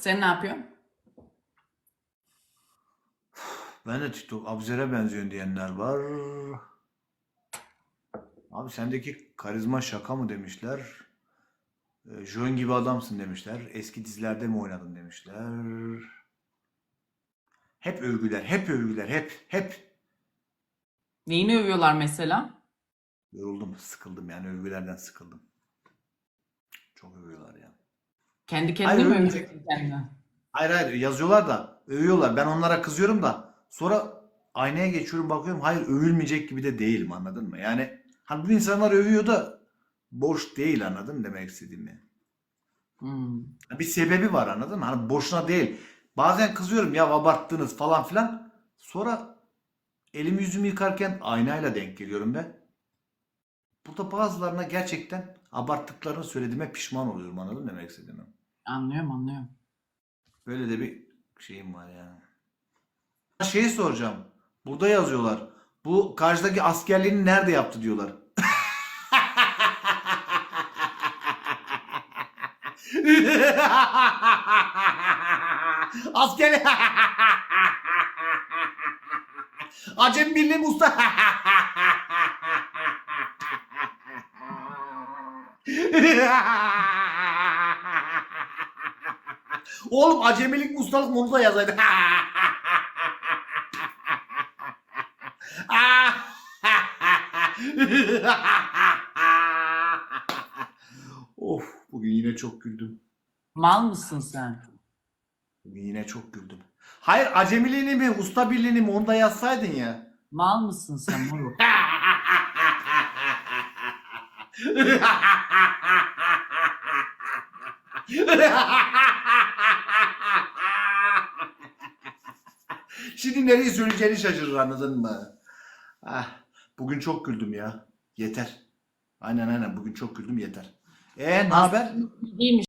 Sen ne yapıyorsun? Ben de TikTok Abzer'e benziyorsun diyenler var. Abi sendeki karizma şaka mı demişler. Ee, Jön gibi adamsın demişler. Eski dizilerde mi oynadın demişler. Hep övgüler, hep övgüler, hep, hep. Neyini övüyorlar mesela? Yoruldum, sıkıldım yani övgülerden sıkıldım. Çok övüyorlar ya. Kendi kendine Hayır, mi övüyorsun kendine? Hayır hayır yazıyorlar da övüyorlar. Ben onlara kızıyorum da sonra aynaya geçiyorum bakıyorum. Hayır övülmeyecek gibi de değilim anladın mı? Yani hani bu insanlar övüyor da boş değil anladın mı demek istediğimi? Hmm. Bir sebebi var anladın mı? Hani boşuna değil. Bazen kızıyorum ya abarttınız falan filan. Sonra elimi yüzümü yıkarken aynayla denk geliyorum ben. Burada bazılarına gerçekten abarttıklarını söylediğime pişman oluyorum anladın mı demek istediğimi? Anlıyorum anlıyorum. Böyle de bir şeyim var yani. Şeyi soracağım. Burada yazıyorlar. Bu karşıdaki askerliğini nerede yaptı diyorlar. Askeri. Acem Birliği Usta. Oğlum acemilik mi ustalık mı onu da yazaydı. of bugün yine çok güldüm. Mal mısın sen? Bugün yine çok güldüm. Hayır acemiliğini mi usta birliğini mi onu da yazsaydın ya. Mal mısın sen moruk? Şimdi nereyi söyleyeceğini şaşırır anladın mı? Ah, bugün çok güldüm ya. Yeter. Aynen aynen bugün çok güldüm yeter. E ne haber? İyiymiş